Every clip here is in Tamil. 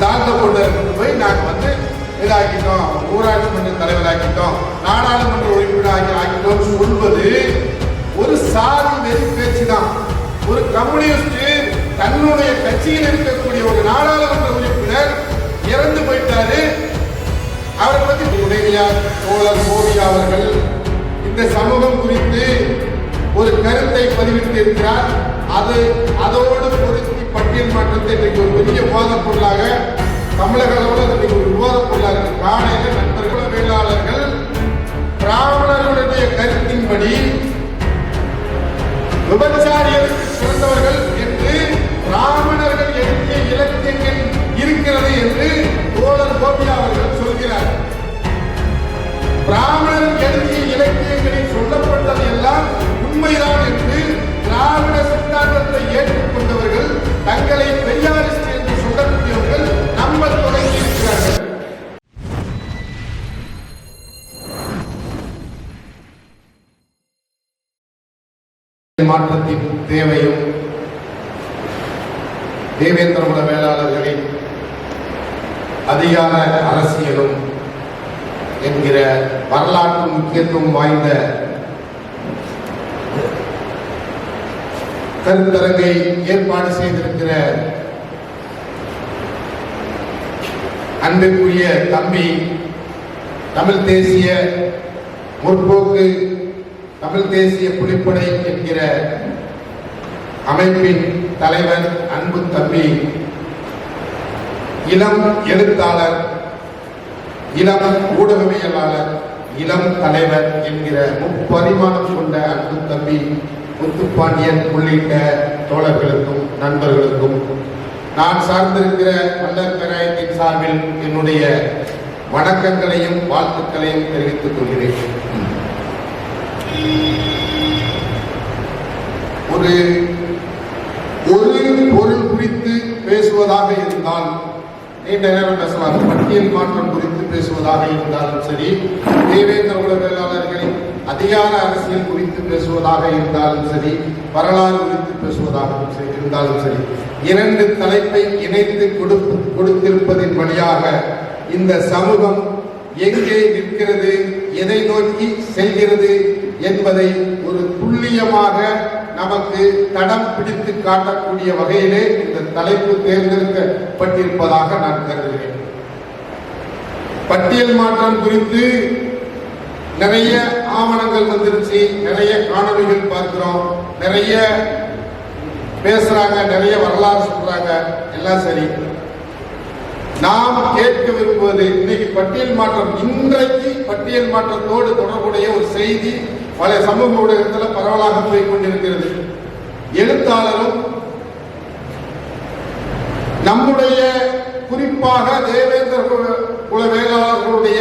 தாழ்ந்த கொண்டு போய் நாங்கள் வந்து இதாக்கிட்டோம் ஊராட்சி மன்ற தலைவராக்கிட்டோம் நாடாளுமன்ற உறுப்பினர் ஆக்கி ஆக்கிட்டோம் சொல்வது ஒரு சாதி வெறி பேச்சு தான் ஒரு கம்யூனிஸ்ட் தன்னுடைய கட்சியில் இருக்கக்கூடிய ஒரு நாடாளுமன்ற உறுப்பினர் இறந்து போயிட்டாரு. அவரை பத்தி உதவியார் தோழர் மோடி அவர்கள் இந்த சமூகம் குறித்து ஒரு கருத்தை பதிவிட்டு இருக்கிறார் அது அதோடு பொருத்தி பட்டியல் மாற்றத்தை இன்னைக்கு ஒரு பெரிய விவாதப் பொருளாக தமிழக அளவில் இன்னைக்கு ஒரு விவாதப் பொருளாக இருக்கு. நண்பர்கள் வேளாளர்கள் பிராமணர்களுடைய கருத்தின்படி விபச்சாரியருக்கு சிறந்தவர்கள் என்று பிராமணர்கள் எழுதிய இலக்கியங்கள் இருக்கிறது என்று தோழர் கோபியா அவர்கள் சொல்கிறார். பிராமண தேவையும் தேவேந்திரகுல வேளாளர்களின் அதிகார அரசியலும் என்கிற வரலாற்று முக்கியத்துவம் வாய்ந்த கருத்தரங்கை ஏற்பாடு செய்திருக்கிற அன்பிற்குரிய தம்பி தமிழ் தேசிய முற்போக்கு தமிழ் தேசிய புலிப்படை என்கிற அமைப்பின் தலைவர் அன்பு தம்பி இளம் எழுத்தாளர் இளம் ஊடகவியலாளர் இளம் தலைவர் என்கிற முப்பரிமாணம் கொண்ட அன்பு தம்பி முத்துப்பாண்டியன் உள்ளிட்ட தோழர்களுக்கும் நண்பர்களுக்கும் நான் சார்ந்திருக்கிற மன்னர் பேராயத்தின் சார்பில் என்னுடைய வணக்கங்களையும் வாழ்த்துக்களையும் தெரிவித்துக் கொள்கிறேன். ஒரு பேசுவதாக இருந்தால் நீண்ட நேரம் பேசலாம். பட்டியல் மாற்றம் குறித்து பேசுவதாக இருந்தாலும் சரி தேவேந்திர குல அதிகார அரசியல் குறித்து பேசுவதாக இருந்தாலும் சரி வரலாறு குறித்து பேசுவதாக சரி- இருந்தாலும் சரி இரண்டு தலைப்பை இணைத்து கொடுப்பு கொடுத்திருப்பதின் வழியாக இந்த சமூகம் எங்கே நிற்கிறது எதை நோக்கி செல்கிறது என்பதை ஒரு துல்லியமாக நமக்கு தடம் பிடித்து காட்டக்கூடிய வகையிலே இந்த தலைப்பு தேர்ந்தெடுக்கப்பட்டிருப்பதாக நான் கருதுகிறேன். பட்டியல் மாற்றம் குறித்து நிறைய ஆவணங்கள் வந்துருச்சு நிறைய காணொலிகள் பார்க்கிறோம் நிறைய பேசுறாங்க நிறைய வரலாறு சொல்றாங்க எல்லாம் சரி. நாம் கேட்க விரும்புவது இன்னைக்கு பட்டியல் மாற்றம் இன்றைக்கு பட்டியல் மாற்றத்தோடு தொடர்புடைய ஒரு செய்தி பல சமூக ஊடகத்தில் பரவலாக போய் கொண்டிருக்கிறது. எழுத்தாளரும் நம்முடைய குறிப்பாக தேவேந்திர குல- வேளாளர்களுடைய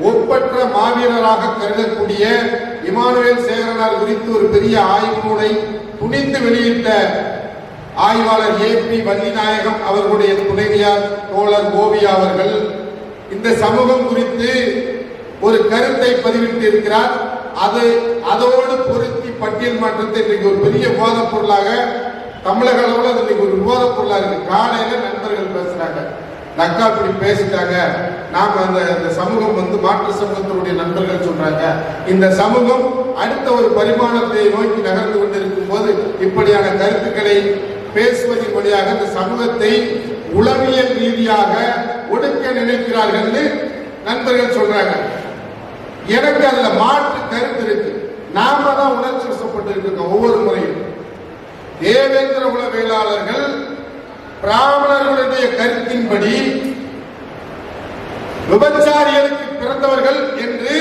ஒப்பற்ற மாவீரராக கருதக்கூடிய இமானுவேல் சேகரனார் குறித்து ஒரு பெரிய ஆய்வு நூலை துணிந்து வெளியிட்ட ஆய்வாளர் ஏ பி வள்ளிநாயகம் அவர்களுடைய துணைவியார் தோழர் கோவியா அவர்கள் இந்த சமூகம் குறித்து ஒரு கருத்தை பதிவிட்டு இருக்கிறார் அது அதோடு பொருத்தி பட்டியல் மாற்றத்தை இன்னைக்கு ஒரு பெரிய விவாதப் பொருளாக தமிழக அளவில் அது இன்னைக்கு ஒரு விவாதப் பொருளாக இருக்கு. காலையில நண்பர்கள் பேசுறாங்க. நக்கா இப்படி பேசிட்டாங்க. நாம அந்த அந்த சமூகம் வந்து மாற்று சமூகத்தினுடைய நண்பர்கள் சொல்றாங்க. இந்த சமூகம் அடுத்த ஒரு பரிமாணத்தை நோக்கி நகர்ந்து கொண்டிருக்கும் போது இப்படியான கருத்துக்களை பேசுவதன் வழியாக இந்த சமூகத்தை உளவியல் ரீதியாக ஒடுக்க நினைக்கிறார்கள் நண்பர்கள் சொல்றாங்க. எனக்கு அதுல மாற்று கருத்து இருக்கு. நாம தான் உணர்ச்சி வசப்பட்டு இருக்கோம் ஒவ்வொரு முறையும். தேவேந்திர உளவியலாளர்கள் பிராமணர்களுடைய கருத்தின்படி விபச்சாரிகளுக்கு பிறந்தவர்கள் என்று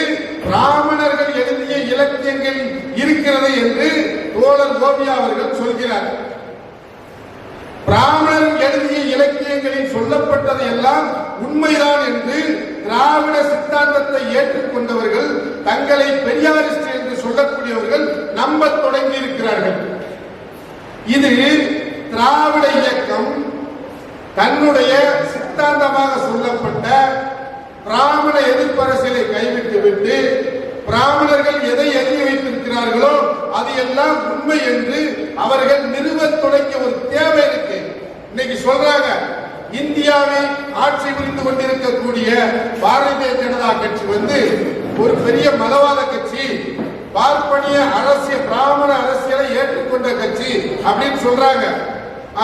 பிராமணர்கள் எழுதிய இலக்கியங்கள் இருக்கிறது என்று தோழர் கோபியா அவர்கள் சொல்கிறார் பிராமணர் எழுதிய இலக்கியங்களில் சொல்லப்பட்டது எல்லாம் உண்மைதான் என்று திராவிட சித்தாந்தத்தை ஏற்றுக்கொண்டவர்கள் தங்களை பெரியாரிஸ்ட் என்று சொல்லக்கூடியவர்கள் நம்ப தொடங்கி இருக்கிறார்கள் இது திராவிட இயக்கம் தன்னுடைய சித்தாந்தமாக சொல்லப்பட்ட பிராமண எதிர்ப்பரசியலை கைவிட்டுவிட்டு கைவிட்டு விட்டு பிராமணர்கள் எதை எழுதி வைத்திருக்கிறார்களோ அது எல்லாம் உண்மை என்று அவர்கள் நிறுவத் தொடங்கிய ஒரு தேவை இருக்கு. இன்னைக்கு சொல்றாங்க இந்தியாவை ஆட்சி புரிந்து கொண்டிருக்கக்கூடிய பாரதிய ஜனதா கட்சி வந்து ஒரு பெரிய மதவாத கட்சி பார்ப்பனிய அரசியல் பிராமண அரசியலை ஏற்றுக்கொண்ட கட்சி அப்படின்னு சொல்றாங்க.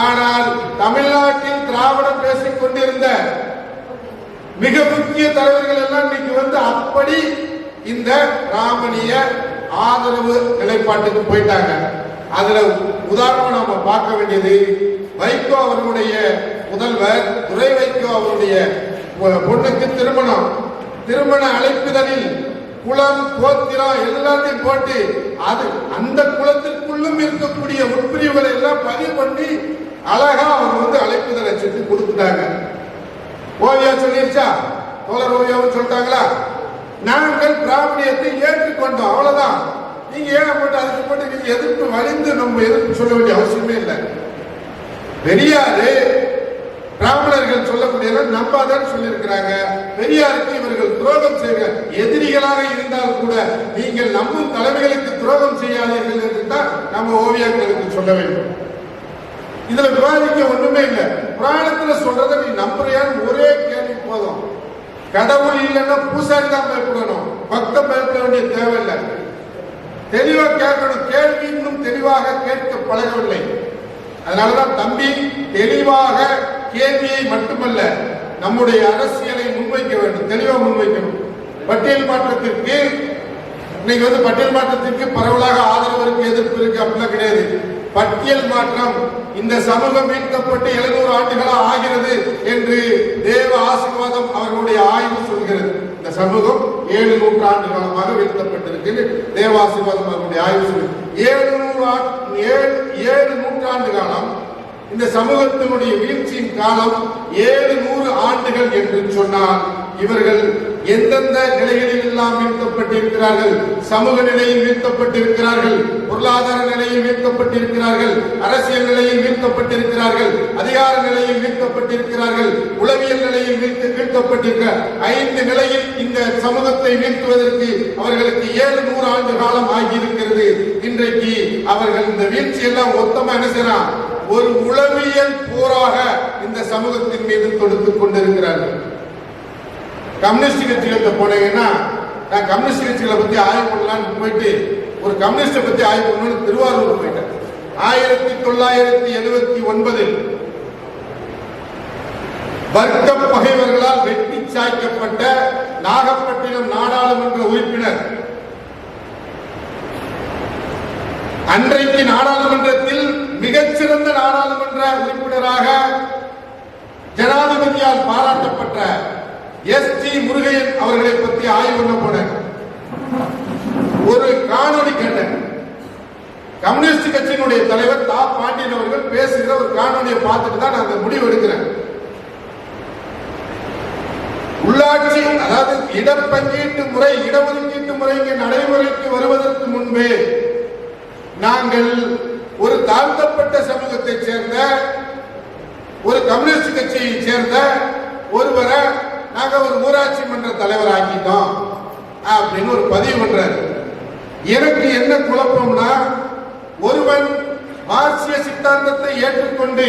ஆனால் தமிழ்நாட்டில் திராவிடம் பேசிக் கொண்டிருந்த மிக முக்கிய தலைவர்கள் எல்லாம் இன்னைக்கு வந்து அப்படி இந்த பிராமணிய ஆதரவு நிலைப்பாட்டுக்கு போயிட்டாங்க. அதுல உதாரணம் நாம பார்க்க வேண்டியது வைகோ அவர்களுடைய முதல்வர் துறை வைக்கோ அவருடைய பொண்ணுக்கு திருமணம். திருமண அழைப்பிதழில் குலம் கோத்திரம் எல்லாத்தையும் போட்டு அது அந்த குளத்திற்குள்ளும் இருக்கக்கூடிய உட்பிரிவுகளை எல்லாம் பதிவு பண்ணி அழகா அவங்க வந்து அழைப்புதலை செஞ்சு கொடுத்துட்டாங்க. ஓவியா சொல்லிருச்சா? தோழர் ஓவியாவும் சொல்லிட்டாங்களா? நாங்கள் பிராமணியத்தை ஏற்றுக்கொண்டோம். அவ்வளவுதான். நீங்க ஏன் போட்டு அதுக்கு போட்டு நீங்க எதிர்ப்பு வலிந்து நம்ம எதிர்ப்பு சொல்ல வேண்டிய அவசியமே இல்லை. பெரியாரு பிராமணர்கள் சொல்லக்கூடியவர் நம்பாதான் சொல்லியிருக்கிறாங்க. பெரியாருக்கு இவர்கள் துரோகம் செய்கிற எதிரிகளாக இருந்தால் கூட நீங்கள் நம்பும் தலைமைகளுக்கு துரோகம் செய்யாதீர்கள் என்று தான் நம்ம ஓவியர்களுக்கு சொல்ல வேண்டும். இதுல விவாதிக்க ஒண்ணுமே இல்லை. புராணத்துல சொல்றத நீ நம்புறியான்னு ஒரே கேள்வி போதும். கடவுள் இல்லைன்னா பூசாரி தான் பயப்படணும். பக்தம் பயப்பட வேண்டிய தேவையில்லை. தெளிவா கேட்கணும். கேள்வி இன்னும் தெளிவாக கேட்க பழகவில்லை. அதனாலதான் தம்பி தெளிவாக கேள்வியை மட்டுமல்ல நம்முடைய அரசியலை முன்வைக்க வேண்டும் தெளிவா முன்வைக்கணும் பட்டியல் மாற்றத்திற்கு இன்னைக்கு வந்து பட்டியல் மாற்றத்திற்கு பரவலாக ஆதரவு இருக்கு எதிர்ப்பு இருக்கு அப்படிலாம் கிடையாது. பட்டியல் மாற்றம் இந்த சமூகம் மீட்கப்பட்டு எழுநூறு ஆண்டுகளா ஆகிறது என்று தேவ ஆசீர்வாதம் அவர்களுடைய ஆய்வு சொல்கிறது. இந்த சமூகம் ஏழு நூற்றாண்டு காலமாக வீழ்த்தப்பட்டிருக்கு தேவ ஆசீர்வாதம் அவர்களுடைய ஆய்வு சொல்கிறது. ஏழு நூறு ஏழு ஏழு நூற்றாண்டு காலம் இந்த சமூகத்தினுடைய வீழ்ச்சியின் காலம் ஏழு நூறு ஆண்டுகள் என்று சொன்னால் இவர்கள் எந்தெந்த நிலைகளில் எல்லாம் வீழ்த்தப்பட்டிருக்கிறார்கள்? சமூக நிலையில் வீழ்த்தப்பட்டிருக்கிறார்கள் பொருளாதார நிலையில் வீழ்த்தப்பட்டிருக்கிறார்கள் அரசியல் நிலையில் வீழ்த்தப்பட்டிருக்கிறார்கள் அதிகார நிலையில் வீழ்த்தப்பட்டிருக்கிறார்கள் உளவியல் நிலையில் வீழ்த்து வீழ்த்தப்பட்டிருக்க ஐந்து நிலையில் இந்த சமூகத்தை வீழ்த்துவதற்கு அவர்களுக்கு ஏழு நூறு ஆண்டு காலம் ஆகியிருக்கிறது. இன்றைக்கு அவர்கள் இந்த வீழ்ச்சி எல்லாம் மொத்தமா என்ன செய்யறான்? ஒரு உளவியல் போராக இந்த சமூகத்தின் மீது தொடுத்துக் கொண்டிருக்கிறார்கள். கம்யூனிஸ்ட் கட்சிகள்கிட்ட போனீங்கன்னா நான் கம்யூனிஸ்ட் கட்சிகளை பத்தி ஆய்வு பண்ணலான்னு போயிட்டு ஒரு கம்யூனிஸ்ட பத்தி ஆய்வு பண்ணணும்னு திருவாரூர் போயிட்டேன். ஆயிரத்தி தொள்ளாயிரத்தி எழுபத்தி ஒன்பதில் வர்க்க பகைவர்களால் வெட்டி சாய்க்கப்பட்ட நாகப்பட்டினம் நாடாளுமன்ற உறுப்பினர். அன்றைக்கு நாடாளுமன்ற மிகச்சிறந்த நாடாளுமன்ற உறுப்பினராக ஜனாதிபதியால் பெற்ற எஸ் டி முருகையன் அவர்களை பற்றி ஆய்வு பண்ண போனேன். ஒரு காணொலி கேட்டேன். கம்யூனிஸ்ட் கட்சியினுடைய தலைவர் தா பாண்டியன் அவர்கள் பேசுகிற ஒரு காணொலியை பார்த்துட்டு தான் நான் அந்த முடிவு எடுக்கிறேன். உள்ளாட்சி அதாவது இடப்பங்கீட்டு முறை இடஒதுக்கீட்டு முறை இங்கே நடைமுறைக்கு வருவதற்கு முன்பே நாங்கள் ஒரு தாழ்த்தப்பட்ட சமூகத்தைச் சேர்ந்த ஒரு கம்யூனிஸ்ட் கட்சியை சேர்ந்த ஒருவரை நாங்க ஒரு ஊராட்சி மன்ற தலைவர் ஆக்கிட்டோம் அப்படின்னு ஒரு பதிவு பண்றாரு. எனக்கு என்ன குழப்பம்னா ஒருவன் மார்க்சிய சித்தாந்தத்தை ஏற்றுக்கொண்டு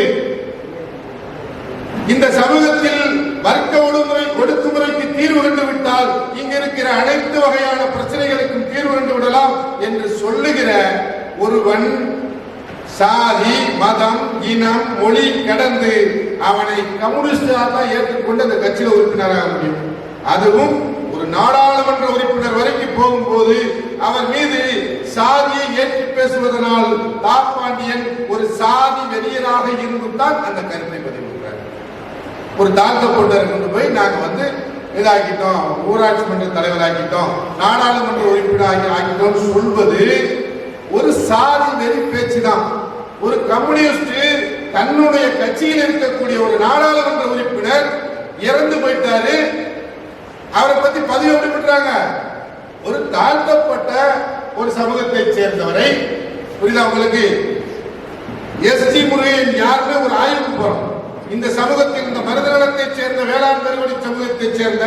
இந்த சமூகத்தில் வர்க்க ஒடுமுறை ஒடுக்குமுறைக்கு தீர்வு கண்டு விட்டால் இங்க இருக்கிற அனைத்து வகையான பிரச்சனைகளுக்கும் தீர்வு கண்டு விடலாம் என்று சொல்லுகிற ஒருவன் சாதி மதம் இனம் மொழி கடந்து அவனை கம்யூனிஸ்டாக தான் ஏற்றுக்கொண்டு அந்த கட்சியில உறுப்பினராக முடியும். அதுவும் ஒரு நாடாளுமன்ற உறுப்பினர் வரைக்கும் போகும்போது அவர் மீது சாதியை ஏற்றி பேசுவதனால் தாப்பாண்டியன் ஒரு சாதி வெறியராக இருந்துதான் அந்த கருத்தை பதிவுகிறார் ஒரு தாழ்த்தப்பட்டவரை கொண்டு போய் நாங்க வந்து இதாக்கிட்டோம் ஊராட்சி மன்ற தலைவராக்கிட்டோம் நாடாளுமன்ற உறுப்பினர் ஆக்கிட்டோம் சொல்வது ஒரு சாதி வெறி பேச்சு தான் ஒரு கம்யூனிஸ்ட் தன்னுடைய கட்சியில் இருக்கக்கூடிய ஒரு நாடாளுமன்ற உறுப்பினர் இறந்து போயிட்டாரு. அவரை பத்தி பதிவு எப்படி பண்றாங்க? ஒரு தாழ்த்தப்பட்ட ஒரு சமூகத்தை சேர்ந்தவரை. புரியுதா உங்களுக்கு? எஸ்டி முருகையன் யாருமே ஒரு ஆய்வுக்கு போறோம். இந்த சமூகத்தில் இந்த மருதநலத்தை சேர்ந்த வேளாண் பெருவழி சமூகத்தை சேர்ந்த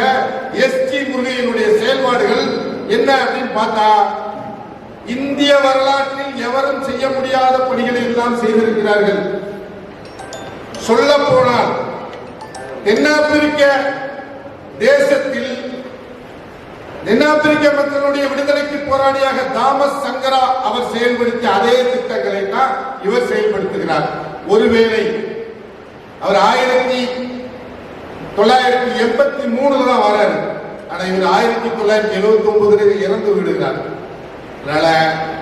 எஸ்டி முருகையினுடைய செயல்பாடுகள் என்ன அப்படின்னு பார்த்தா இந்திய வரலாற்றில் எவரும் செய்ய முடியாத பணிகளை எல்லாம் செய்திருக்கிறார்கள். சொல்ல போனால் தென்னாப்பிரிக்க தேசத்தில் தென்னாப்பிரிக்க மக்களுடைய விடுதலைக்கு போராடியாக தாமஸ் சங்கரா அவர் செயல்படுத்திய அதே திட்டங்களை தான் இவர் செயல்படுத்துகிறார். ஒருவேளை அவர் ஆயிரத்தி தொள்ளாயிரத்தி எண்பத்தி மூணுல தான் வராரு ஆனா இவர் ஆயிரத்தி தொள்ளாயிரத்தி எழுபத்தி ஒன்பதுல இறந்து விடுகிறார். அதனால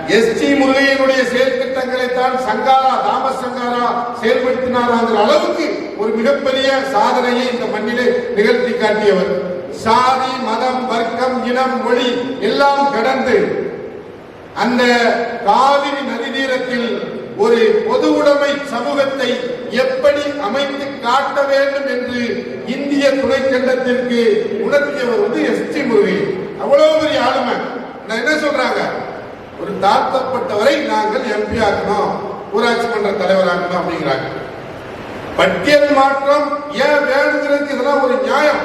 எஸ்டி முருகையனுடைய செயல் திட்டங்களை தான் சங்காரா தாம சங்காரா செயல்படுத்தினாராங்கிற அளவுக்கு ஒரு மிகப்பெரிய சாதனையை இந்த மண்ணிலே நிகழ்த்தி காட்டியவர். சாதி மதம் வர்க்கம் இனம் மொழி எல்லாம் கடந்து அந்த காவிரி நதி நீரத்தில் ஒரு பொது உடைமை சமூகத்தை எப்படி அமைத்து காட்ட வேண்டும் என்று இந்திய துணைக்கண்டத்திற்கு உணர்த்தியவர் வந்து எஸ் டி அவ்வளவு பெரிய ஆளுமை. நான் என்ன சொல்றாங்க? தாழ்த்தப்பட்டவரை நாங்கள் எம்பி ஆக்கணும் ஊராட்சி மன்ற தலைவராக்கணும் அப்படிங்கிறாங்க. பட்டியல் மாற்றம் ஏன் வேணுங்கிறது இதெல்லாம் ஒரு நியாயம்.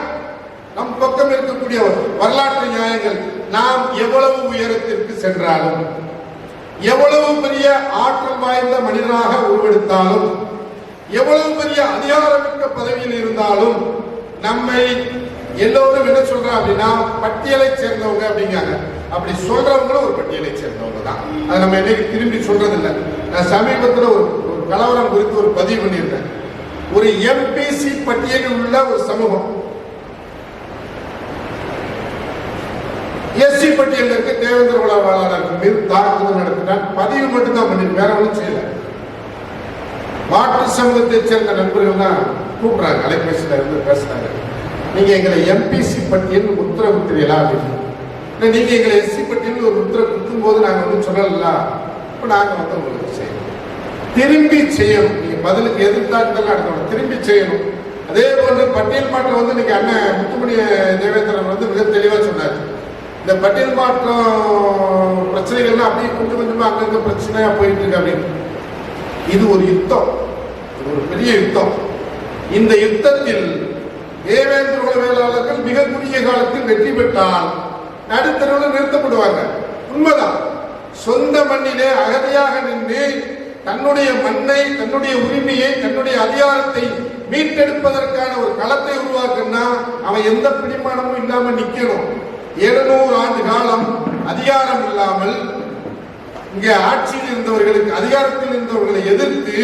நம் பக்கம் இருக்கக்கூடிய வரலாற்று நியாயங்கள் நாம் எவ்வளவு உயரத்திற்கு சென்றாலும் எவ்வளவு பெரிய ஆற்றல் வாய்ந்த மனிதனாக உருவெடுத்தாலும் எவ்வளவு பெரிய அதிகாரமிக்க பதவியில் இருந்தாலும் நம்மை எல்லோரும் என்ன சொல்றா அப்படின்னா பட்டியலை சேர்ந்தவங்க அப்படிங்காங்க அப்படி சொல்றவங்களும் ஒரு பட்டியலை சேர்ந்தவங்க தான். அதை நம்ம என்னைக்கு திரும்பி சொல்றது இல்லை நான் சமீபத்தில் ஒரு ஒரு கலவரம் குறித்து ஒரு பதிவு பண்ணியிருந்தேன். ஒரு எம்பிசி பட்டியலில் உள்ள ஒரு சமூகம். எஸ்சி பட்டியலில் இருக்க தேவேந்திர குல மீது தாக்குதல் நடத்தினார். பதிவு மட்டும்தான் பண்ணி வேற ஒன்றும் செய்யல. மாற்று சமூகத்தை சேர்ந்த நண்பர்கள் தான் கூப்பிடுறாங்க. அலைபேசியில இருந்து பேசுறாங்க. நீங்க எங்களை எம்பிசி பட்டியல் உத்தரவு குத்துறீங்களா அப்படின்னு. நீங்க எங்களை எஸ்சி பட்டியல் ஒரு உத்தரவு கொடுக்கும் போது நாங்க வந்து சொல்லல. இப்ப நாங்க வந்து உங்களுக்கு செய்யணும் திரும்பி செய்யணும். நீங்க பதிலுக்கு எதிர்த்தாக்குதல் நடத்தணும் திரும்பி செய்யணும். அதே போன்று பட்டியல் மாற்றம் வந்து இன்னைக்கு அண்ணன் முத்துமணி தேவேந்திரன் வந்து மிக தெளிவா சொன்னார். இந்த பட்டியல் மாற்றம் பிரச்சனைகள்லாம் அப்படியே கொஞ்சம் கொஞ்சமா அங்கங்க பிரச்சனையா போயிட்டு இருக்கு அப்படின்னு. இது ஒரு யுத்தம். இது ஒரு பெரிய யுத்தம். இந்த யுத்தத்தில் தேவேந்திர குல வேளாளர்கள் மிக குறுகிய காலத்தில் வெற்றி பெற்றால் நடுத்தரவில் நிறுத்தப்படுவாங்க. உண்மைதான். சொந்த மண்ணிலே அகதியாக நின்று தன்னுடைய மண்ணை தன்னுடைய உரிமையை தன்னுடைய அதிகாரத்தை மீட்டெடுப்பதற்கான ஒரு களத்தை உருவாக்குன்னா அவன் எந்த பிடிமானமும் இல்லாம நிக்கணும். எழுநூறு ஆண்டு காலம் அதிகாரம் இல்லாமல் இங்கே ஆட்சியில் இருந்தவர்களுக்கு அதிகாரத்தில் இருந்தவர்களை எதிர்த்து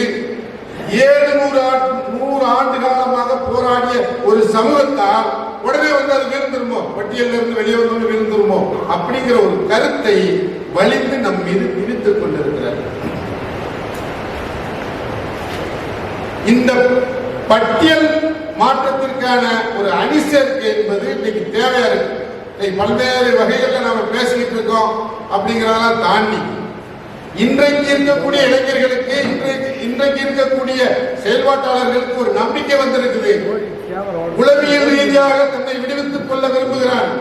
ஏழு நூறு ஆண்டு நூறு ஆண்டு காலமாக போராடிய ஒரு சமூகத்தால் உடனே வந்து அது விழுந்துருமோ பட்டியலில் இருந்து வெளியே வந்து விழுந்துருமோ அப்படிங்கிற ஒரு கருத்தை வலிந்து நம் மீது திணித்துக் கொண்டிருக்கிறார். இந்த பட்டியல் மாற்றத்திற்கான ஒரு அணிசேர்க்கை என்பது இன்னைக்கு தேவையா இருக்கு. பல்வேறு வகைகள்ல நாம பேசிக்கிட்டு இருக்கோம். அப்படிங்கிறதெல்லாம் தாண்டி இன்றைக்கு இருக்கக்கூடிய இளைஞர்களுக்கு இன்றைக்கு இன்றைக்கு இருக்கக்கூடிய செயல்பாட்டாளர்களுக்கு ஒரு நம்பிக்கை வந்திருக்குது. உளவியல் ரீதியாக தன்னை விடுவித்துக் கொள்ள விரும்புகிறான்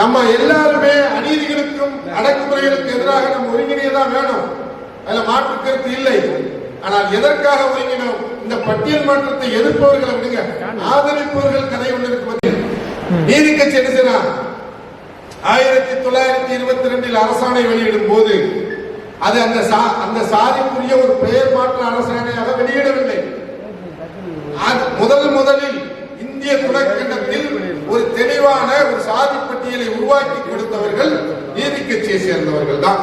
நம்ம எல்லாருமே அநீதிகளுக்கும் அடக்குமுறைகளுக்கு எதிராக நம்ம ஒருங்கிணையதான் வேணும். அதுல மாற்று கருத்து இல்லை. ஆனால் எதற்காக ஒருங்கினோம்? இந்த பட்டியல் மாற்றத்தை எதிர்ப்பவர்களை விடுங்க. ஆதரிப்பவர்கள் கதை ஒன்று இருக்கு பாத்தீங்க. நீதி கட்சி என்ன? ஆயிரத்தி தொள்ளாயிரத்தி இருபத்தி ரெண்டில் அரசாணை வெளியிடும் போது அது அந்த சா- அந்த சாதிக்குரிய ஒரு பெயர் மாற்ற அரசாணையாக வெளியிடவில்லை. அது முதல் முதலில் இந்திய துணைக்கண்டத்தில் ஒரு தெளிவான ஒரு சாதி பட்டியலை உருவாக்கி கொடுத்தவர்கள் நீதி கட்சியை சேர்ந்தவர்கள் தான்.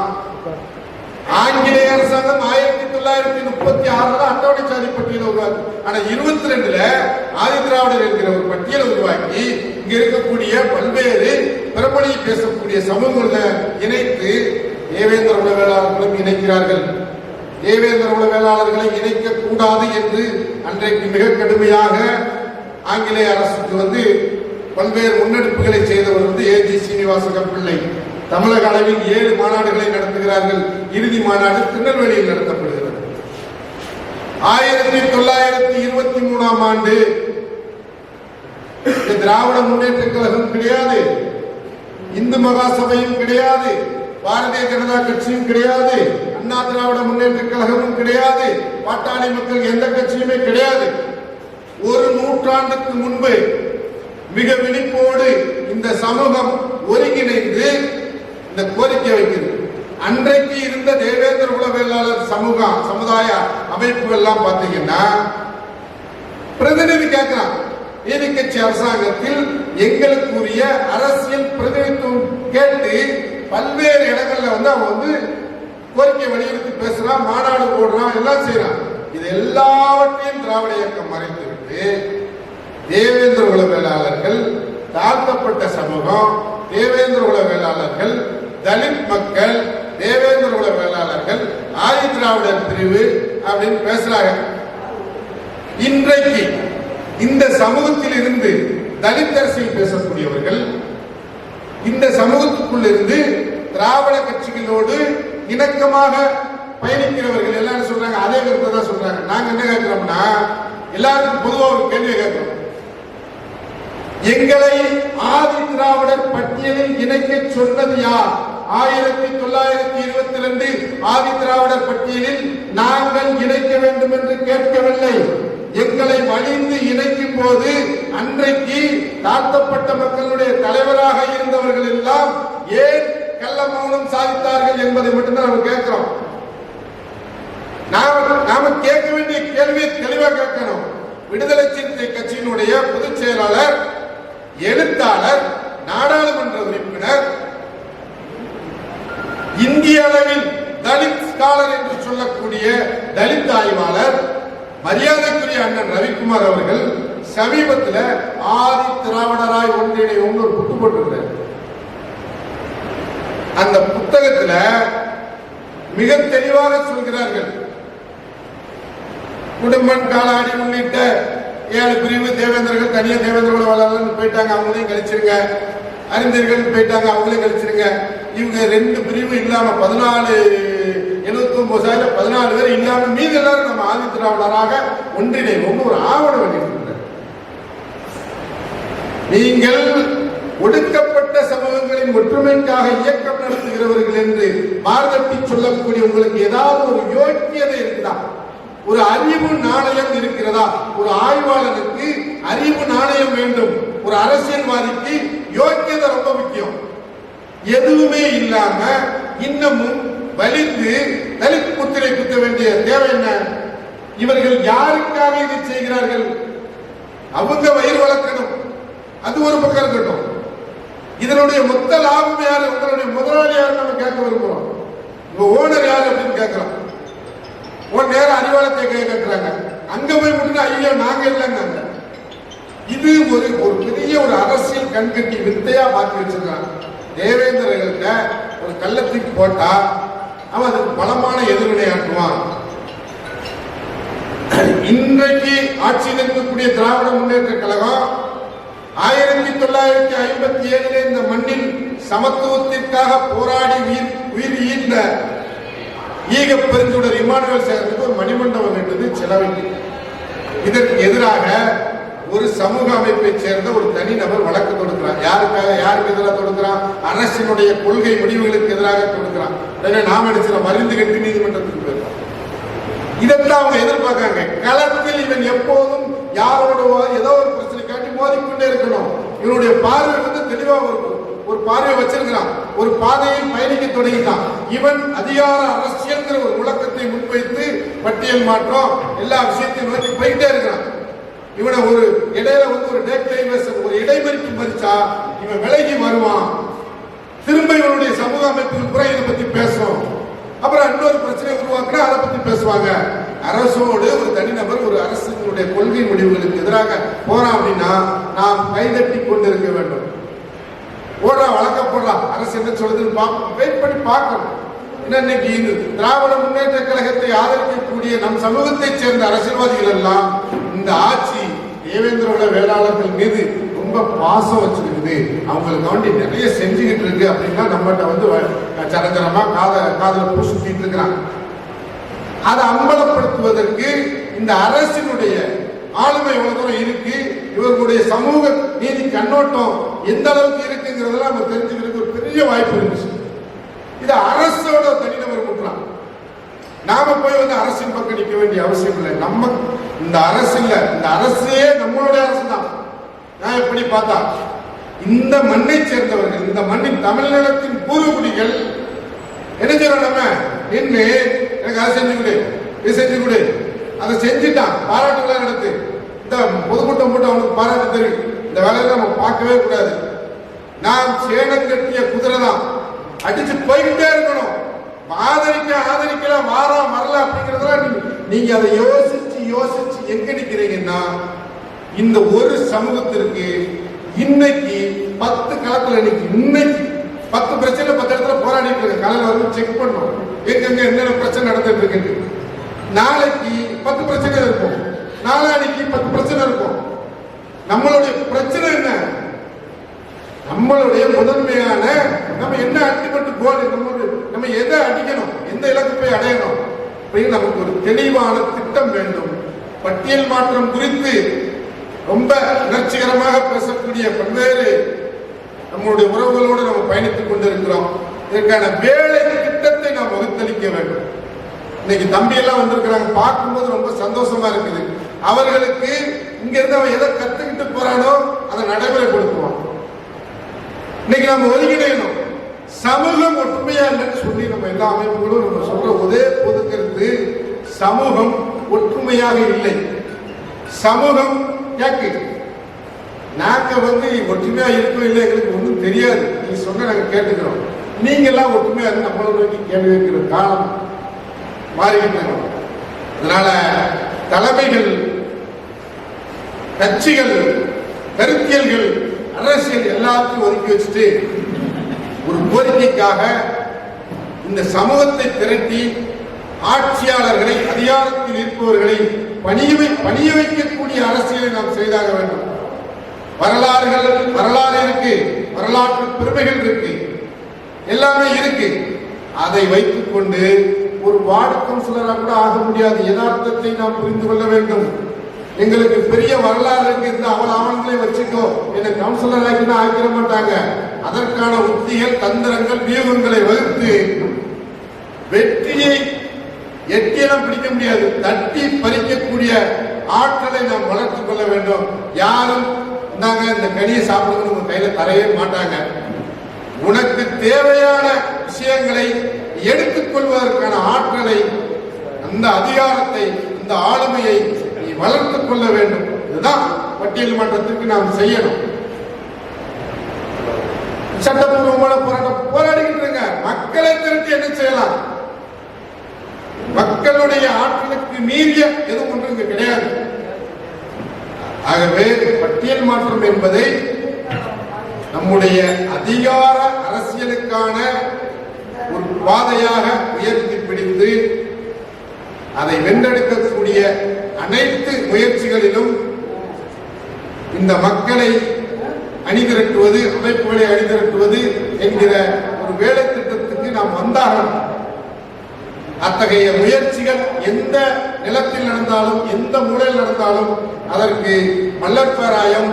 ஆங்கிலேய அரசாங்கம் ஆயிரத்தி தொள்ளாயிரத்தி முப்பத்தி ஆறுல அட்டவணை சாதி பட்டியலை உருவாக்கி ஆனா இருபத்தி ரெண்டுல ஆதி திராவிடர் என்கிற ஒரு பட்டியலை உருவாக்கி இங்க இருக்கக்கூடிய பல்வேறு பிறமொழியை பேசக்கூடிய சமூகங்களை இணைத்து தேவேந்திர குல வேளாளர்களும் இணைக்கிறார்கள். தேவேந்திர குல வேளாளர்களை இணைக்க கூடாது என்று அன்றைக்கு மிக கடுமையாக ஆங்கிலேய அரசுக்கு வந்து பல்வேறு முன்னெடுப்புகளை செய்தவர் வந்து ஏ. ஜி. சீனிவாச பிள்ளை. தமிழக அளவில் ஏழு மாநாடுகளை நடத்துகிறார்கள். இறுதி மாநாடு திருநெல்வேலியில் நடத்தப்படுகிறது. ஆயிரத்தி தொள்ளாயிரத்தி இருபத்தி மூணாம் ஆண்டு திராவிட முன்னேற்ற கழகம் கிடையாது. இந்து மகாசபையும் கிடையாது. பாரதிய ஜனதா கட்சியும் கிடையாது. அண்ணா திராவிட முன்னேற்ற கழகமும் கிடையாது. பாட்டாளி மக்கள் எந்த கட்சியுமே கிடையாது. ஒரு நூற்றாண்டுக்கு முன்பு மிக விழிப்போடு இந்த சமூகம் ஒருங்கிணைந்து இந்த கோரிக்கை வைக்கிறது. அன்றைக்கு இருந்த தேவேந்திர உளவியலாளர் சமூகம் சமூக சமுதாய அமைப்பு எல்லாம் பார்த்தீங்கன்னா பிரதிநிதி கேட்கிறான் நீதி கட்சி அரசாங்கத்தில் எங்களுக்குரிய அரசியல் பிரதிநிதித்துவம் கேட்டு பல்வேறு இடங்கள்ல வந்து அவன் வந்து கோரிக்கை வலியுறுத்தி பேசுறான் மாநாடு போடுறான் எல்லாம் செய்யறான் இது எல்லாவற்றையும் திராவிட இயக்கம் மறைத்துவிட்டு தேவேந்திர குல வேளாளர்கள் தாழ்த்தப்பட்ட சமூகம் தேவேந்திர குல வேளாளர்கள் தலித் மக்கள் தேவேந்திர குல வேளாளர்கள் ஆதி திராவிடர் பிரிவு அப்படின்னு பேசுறாங்க. இன்றைக்கு இந்த சமூகத்தில் இருந்து தலித் அரசியல் பேசக்கூடியவர்கள் இந்த சமூகத்துக்குள் இருந்து திராவிட கட்சிகளோடு இணக்கமாக பயணிக்கிறவர்கள் எல்லாரும் சொல்றாங்க? அதே கருத்தை தான் சொல்றாங்க. நாங்க என்ன கேட்கிறோம்னா எல்லாருக்கும் பொதுவாக ஒரு கேள்வி கேட்கிறோம். எங்களை ஆதி திராவிடர் பட்டியலில் இணைக்க சொன்னது யார்? ஆயிரத்தி தொள்ளாயிரத்தி இருபத்தி ரெண்டு ஆதி திராவிடர் பட்டியலில் நாங்கள் இணைக்க வேண்டும் என்று கேட்கவில்லை. எங்களை வலிந்து இணைக்கும் போது அன்றைக்கு தாழ்த்தப்பட்ட மக்களுடைய தலைவராக இருந்தவர்கள் எல்லாம் ஏன் கள்ள மௌனம் சாதித்தார்கள் என்பதை மட்டும்தான் நம்ம கேட்கிறோம். நாம நாம கேட்க வேண்டிய கேள்வியை தெளிவா கேட்கணும். விடுதலை சிறுத்தை கட்சியினுடைய பொதுச் செயலாளர் எழுத்தாளர் நாடாளுமன்ற உறுப்பினர் இந்திய அளவில் தலித் ஸ்காலர் என்று சொல்லக்கூடிய தலித் ஆய்வாளர் மரியாதைக்குரிய அண்ணன் ரவிக்குமார் அவர்கள் சமீபத்தில் ஆதி திராவிடராய் ஒன்றிணையும் ஒரு புக்கு போட்டிருந்தார். அந்த புத்தகத்துல மிக தெளிவாக சொல்கிறார்கள். குடும்பம் காலாடி உள்ளிட்ட ஏழு பிரிவு தேவேந்திரர்கள் தனியா தேவேந்திரோட வளர்ந்து போயிட்டாங்க அவங்களையும் கழிச்சிருங்க. அறிஞர்கள் போயிட்டாங்க அவங்களையும் கழிச்சிருங்க. இவங்க ரெண்டு பிரிவு இல்லாம பதினாலு எழுபத்தி ஒன்பதாயிரம் பதினாலு பேர் இல்லாமல் மீது எல்லாரும் நம்ம ஆதி திராவிடராக ஒன்றிணைவோம் ஒரு ஆவணம் வெளியிட்டிருக்கிறார். நீங்கள் ஒடுக்கப்பட்ட சமூகங்களின் ஒற்றுமைக்காக இயக்கம் நடத்துகிறவர்கள் என்று மார்கட்டி சொல்லக்கூடிய உங்களுக்கு ஏதாவது ஒரு யோக்கியதை இருக்குதா ஒரு அறிவு நாணயம் இருக்கிறதா ஒரு ஆய்வாளருக்கு அறிவு நாணயம் வேண்டும் ஒரு அரசியல்வாதிக்கு யோக்கியதை ரொம்ப முக்கியம். எதுவுமே இல்லாம இன்னமும் வலிந்து தலித் முத்திரை குத்த வேண்டிய தேவை என்ன? இவர்கள் யாருக்காக இதை செய்கிறார்கள்? அவங்க வயிறு வளர்க்கணும். அது ஒரு பக்கம் இருக்கட்டும். இதனுடைய மொத்த லாபம் யார்? உங்களுடைய முதலாளி யார் நம்ம கேட்க விரும்புறோம். உங்க ஓனர் யார் அப்படின்னு கேட்கிறோம் ஒரு நேரம் அறிவாளத்தை கேட்கிறாங்க அங்க போய் மட்டும் ஐயோ நாங்க இல்லைங்க இது ஒரு ஒரு பெரிய ஒரு அரசியல் கண்கட்டி வித்தையா மாற்றி வச்சிருக்காங்க. தேவேந்திரர்கள்ட்ட ஒரு கள்ளத்துக்கு போட்டா அவன் அதுக்கு பலமான எதிர்வினையாற்றுவான் இன்றைக்கு ஆட்சியில் இருக்கக்கூடிய திராவிட முன்னேற்ற கழகம் ஆயிரத்தி தொள்ளாயிரத்தி ஐம்பத்தி ஏழில் இந்த மண்ணில் சமத்துவத்திற்காக போராடி உயிர் உயிர் ஈர்ந்த ஈக பெருந்துடர் இமானுவல் சேர்த்துக்கு ஒரு மணிமண்டபம் என்றது செலவிட்டு இதற்கு எதிராக ஒரு சமூக அமைப்பை சேர்ந்த ஒரு தனிநபர் வழக்கு தொடுக்கிறார் யாருக்காக யாருக்கு எதிராக தொடுக்கிறான்? அரசினுடைய கொள்கை முடிவுகளுக்கு எதிராக தொடுக்கிறான். உடனே நாம் அடிச்சிட மருந்து கட்டி நீதிமன்றத்துக்கு போயிருக்கோம். இதைத்தான் அவங்க எதிர்பார்க்காங்க களத்தில் இவன் எப்போதும் யாரோட ஏதோ ஒரு பிரச்சனை காட்டி மோதிக்கொண்டே இருக்கணும். இவனுடைய பார்வை வந்து தெளிவாக இருக்கும் ஒரு பார்வை வச்சிருக்கிறான். ஒரு பாதையை பயணிக்க தொடங்கிட்டான். இவன் அதிகார அரசியல்ங்கிற ஒரு முழக்கத்தை முன்வைத்து பட்டியல் மாற்றம் எல்லா விஷயத்தையும் நோக்கி போயிட்டே இருக்கிறான். இவனை ஒரு இடையில வந்து ஒரு டேட் டைவர்ஸ் ஒரு இடைமறிக்கு மதிச்சா இவன் விலகி வருவான். திரும்ப இவனுடைய சமூக அமைப்பு குறை இதை பத்தி பேசும் அப்புறம் இன்னொரு பிரச்சனை உருவாக்குனா அதை பத்தி பேசுவாங்க. அரசோடு ஒரு தனிநபர் ஒரு அரசினுடைய கொள்கை முடிவுகளுக்கு எதிராக போறான் அப்படின்னா நாம் கைதட்டி கொண்டிருக்க வேண்டும். ஓடுறா வழக்க போடுறா. அரசு என்ன சொல்லுதுன்னு பார்ப்போம் வெயிட் பண்ணி பார்க்கணும். ஏன்னா இன்னைக்கு இது? திராவிட முன்னேற்ற கழகத்தை ஆதரிக்கக்கூடிய நம் சமூகத்தைச் சேர்ந்த அரசியல்வாதிகள் எல்லாம் இந்த ஆட்சி தேவேந்திரோட வேளாளர்கள் மீது ரொம்ப பாசம் வச்சிருக்குது அவங்களுக்கு வேண்டி நிறைய செஞ்சுக்கிட்டு இருக்கு அப்படின்னா நம்மகிட்ட வந்து வ- சரஞ்சரமா காத காதல பூ சுத்திட்டு இருக்கிறாங்க. அதை அம்பலப்படுத்துவதற்கு இந்த அரசினுடைய ஆளுமை எவ்வளவு தூரம் இருக்கு இவர்களுடைய சமூக நீதி கண்ணோட்டம் எந்த அளவுக்கு இருக்குங்கிறதெல்லாம் நம்ம தெரிஞ்சுக்கிறதுக்கு ஒரு பெரிய வாய்ப்பு இருந்துச்சு. இது அரசோட தனிநபர் குற்றம் நாம போய் வந்து அரசின் பக்கம் நிற்க வேண்டிய அவசியம் இல்லை. நம்ம இந்த அரசு இல்ல. இந்த அரசே நம்மளுடைய அரசு தான் நான் எப்படி பார்த்தா இந்த மண்ணை சேர்ந்தவர்கள் இந்த மண்ணின் தமிழ்நிலத்தின் பூர்வகுடிகள் என்ன செய்யறோம் நம்ம? நின்று எனக்கு அதை செஞ்சு கொடு இது செஞ்சு கொடு. அதை செஞ்சுட்டான். பாராட்டு நடத்து. இந்த பொதுக்கூட்டம் போட்டு அவனுக்கு பாராட்டு தெரியும் இந்த வேலையை நம்ம பார்க்கவே கூடாது. நான் சேனம் கட்டிய குதிரை தான் அடிச்சு போய்கிட்டே இருக்கணும். ஆதரிக்க ஆதரிக்கல வாரா மரல அப்படிங்கறதெல்லாம் நீங்க- அதை யோசிச்சு யோசிச்சு எங்க நிக்கிறீங்கன்னா இந்த ஒரு சமூகத்திற்கு இன்னைக்கு பத்து காலத்துல இன்னைக்கு இன்னைக்கு பத்து பிரச்சனை பத்து இடத்துல போராடிட்டு இருக்கு காலையில வந்து செக் பண்ணோம். எங்கெங்க என்னென்ன பிரச்சனை நடந்துட்டு இருக்கு நாளைக்கு பத்து பிரச்சனை இருக்கும். நாளானைக்கு பத்து பிரச்சனை இருக்கும். நம்மளுடைய பிரச்சனை என்ன? நம்மளுடைய முதன்மையான நம்ம என்ன அல்டிமேட் கோல் நம்மளுடைய நம்ம எதை அடிக்கணும்? எந்த இலக்கு போய் அடையணும்? அப்படின்னு நமக்கு ஒரு தெளிவான திட்டம் வேண்டும். பட்டியல் மாற்றம் குறித்து ரொம்ப உணர்ச்சிகரமாக பேசக்கூடிய பல்வேறு நம்மளுடைய உறவுகளோடு நம்ம பயணித்துக் கொண்டிருக்கிறோம். இதற்கான வேலை திட்டத்தை நாம் வகுத்தளிக்க வேண்டும். இன்னைக்கு தம்பி எல்லாம் வந்திருக்கிறாங்க. பார்க்கும்போது ரொம்ப சந்தோஷமா இருக்குது. அவர்களுக்கு இங்க இருந்து அவன் எதை கத்துக்கிட்டு போறானோ அதை நடைமுறைப்படுத்துவான். இன்னைக்கு நம்ம ஒதுங்கிடணும் சமூகம் ஒற்றுமையா இல்லைன்னு சொல்லி நம்ம எல்லா அமைப்புகளும் நம்ம சொல்ற ஒரே பொது கருத்து சமூகம் ஒற்றுமையாக இல்லை. சமூகம் கேக்கு நாங்க வந்து ஒற்றுமையா இருக்கோம் இல்லை எங்களுக்கு ஒன்றும் தெரியாது. நீங்க சொன்ன நாங்க கேட்டுக்கிறோம். நீங்க எல்லாம் ஒற்றுமையா இருந்து நம்மளை நோக்கி கேள்வி வைக்கிற காலம் மாறிக்கிட்டாங்க அதனால தலைமைகள் கட்சிகள் கருத்தியல்கள் அரசியல் எல்லாத்தையும் ஒதுக்கி வச்சுட்டு ஒரு கோரிக்கைக்காக இந்த சமூகத்தை திரட்டி ஆட்சியாளர்களை அதிகாரத்தில் இருப்பவர்களை பணியமை பணிய வைக்கக்கூடிய அரசியலை நாம் செய்தாக வேண்டும். வரலாறுகள் வரலாறு இருக்கு. வரலாற்று பெருமைகள் இருக்கு. எல்லாமே இருக்கு. அதை வைத்துக் கொண்டு ஒரு வார்டு கவுன்சிலராக கூட ஆக முடியாது. யதார்த்தத்தை நாம் புரிந்து கொள்ள வேண்டும். எங்களுக்கு பெரிய வரலாறு இருக்கு. இந்த அவள் ஆவணங்களை வச்சுக்கோ. என்னை கவுன்சிலர் ஆக்கினா ஆக்கிட மாட்டாங்க. அதற்கான உத்திகள் தந்திரங்கள் வியூகங்களை வகுத்து வெற்றியை எட்டியெல்லாம் பிடிக்க முடியாது. தட்டி பறிக்கக்கூடிய ஆற்றலை நாம் வளர்த்துக் கொள்ள வேண்டும். யாரும் நாங்க இந்த கனியை சாப்பிடுறது உங்க கையில தரவே மாட்டாங்க. உனக்கு தேவையான விஷயங்களை எடுத்துக் கொள்வதற்கான ஆற்றலை அந்த அதிகாரத்தை இந்த ஆளுமையை நீ வளர்த்துக் கொள்ள வேண்டும். இதுதான் பட்டியல் மாற்றத்திற்கு நாம் செய்யணும். சட்டப்பூர்வமான போராட்டம் போராடிக்கிட்டு இருங்க மக்களை திரட்டி என்ன செய்யலாம்? மக்களுடைய ஆற்றலுக்கு மீறிய எதுவும் ஒன்று இங்கு கிடையாது. ஆகவே பட்டியல் மாற்றம் என்பதை நம்முடைய அதிகார அரசியலுக்கான ஒரு பாதையாக உயர்த்தி பிடித்து அதை வென்றெடுக்கக்கூடிய அனைத்து முயற்சிகளிலும் இந்த மக்களை அணிதிரட்டுவது அமைப்புகளை அணிதிரட்டுவது என்கிற ஒரு வேலை திட்டத்துக்கு நாம் வந்தாகணும். அத்தகைய முயற்சிகள் எந்த நிலத்தில் நடந்தாலும் எந்த மூலையில் நடந்தாலும் அதற்கு மல்லர் பேராயம்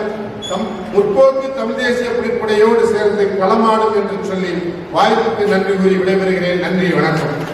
தம் முற்போக்கு தமிழ் தேசிய பிடிப்புடையோடு சேர்ந்து களமாடும் என்று சொல்லி வாய்ப்புக்கு நன்றி கூறி விடைபெறுகிறேன். நன்றி வணக்கம்.